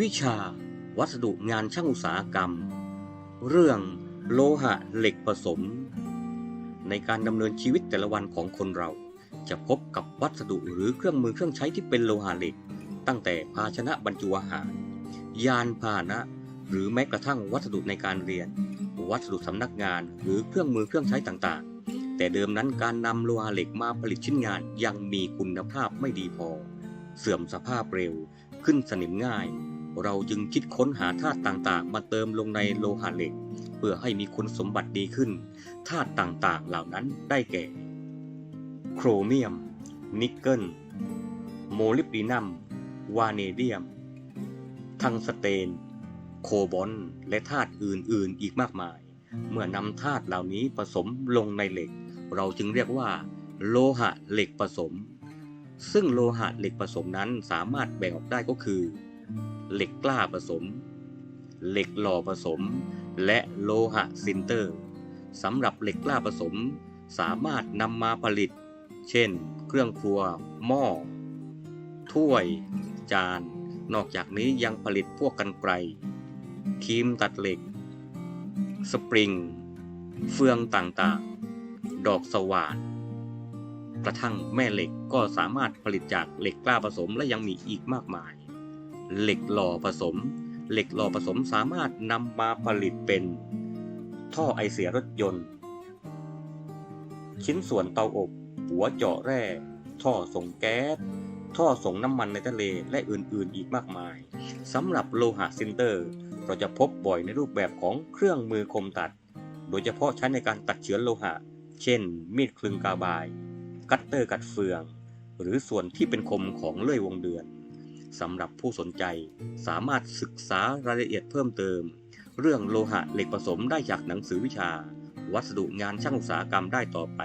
วิชา วัสดุงานช่างอุตสาหกรรม เรื่องโลหะเหล็กผสม ในการดำเนินชีวิตแต่ละวันของคนเรา จะพบกับวัสดุหรือเครื่องมือเครื่องใช้ที่เป็นโลหะเหล็ก ตั้งแต่ภาชนะบรรจุอาหาร ยานพาหนะ หรือแม้กระทั่งวัสดุในการเรียน วัสดุสำนักงานหรือเครื่องมือเครื่องใช้ต่างๆ แต่เดิมนั้นการนำโลหะเหล็กมาผลิตชิ้นงานยังมีคุณภาพไม่ดีพอ เสื่อมสภาพเร็วขึ้นสนิมง่าย เราจึงคิดค้นหาธาตุต่างๆ มาเติมลงในโลหะเหล็ก เพื่อให้มีคุณสมบัติดีขึ้น ธาตุต่างๆ เหล่านั้นได้แก่ โครเมียม นิกเกิล โมลิบดีนัม วาเนเดียม ทังสเตน โคบอลและธาตุอื่นๆ อีกมากมาย เมื่อนำธาตุเหล่านี้ผสมลงในเหล็ก เราจึงเรียกว่า โลหะเหล็กผสม ซึ่งโลหะเหล็กผสมนั้นสามารถแบ่งออกได้ก็คือ เหล็กกล้าผสม เหล็กหล่อผสม และโลหะซินเตอร์สำหรับเหล็กกล้าผสม สามารถนำมาผลิต เช่น เครื่องครัว หม้อ ถ้วย จาน นอกจากนี้ยังผลิตพวกกันไกรครีมตัดเหล็ก สปริง เฟืองต่างๆ ดอกสว่านกระทั่งแม่เหล็กก็สามารถผลิตจากเหล็กกล้าผสมและยังมีอีกมากมาย เหล็กหล่อผสม เหล็กหล่อผสมสามารถนำมาผลิตเป็นท่อไอเสียรถยนต์ ชิ้นส่วนเตาอบ หัวเจาะแร่ ท่อส่งแก๊ส ท่อส่งน้ำมันในทะเลและอื่นๆอีกมากมายสำหรับโลหะซินเตอร์ เราจะพบบ่อยในรูปแบบของเครื่องมือคมตัด โดยเฉพาะใช้ในการตัดเฉือนโลหะ เช่น มีดคลึงกาบายกัตเตอร์กัดเฟือง หรือส่วนที่เป็นคมของเลื่อยวงเดือน สำหรับผู้สนใจ สามารถศึกษารายละเอียดเพิ่มเติม เรื่องโลหะเหล็กผสมได้จากหนังสือวิชา วัสดุงานช่างอุตสาหกรรมได้ต่อไป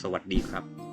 สวัสดีครับ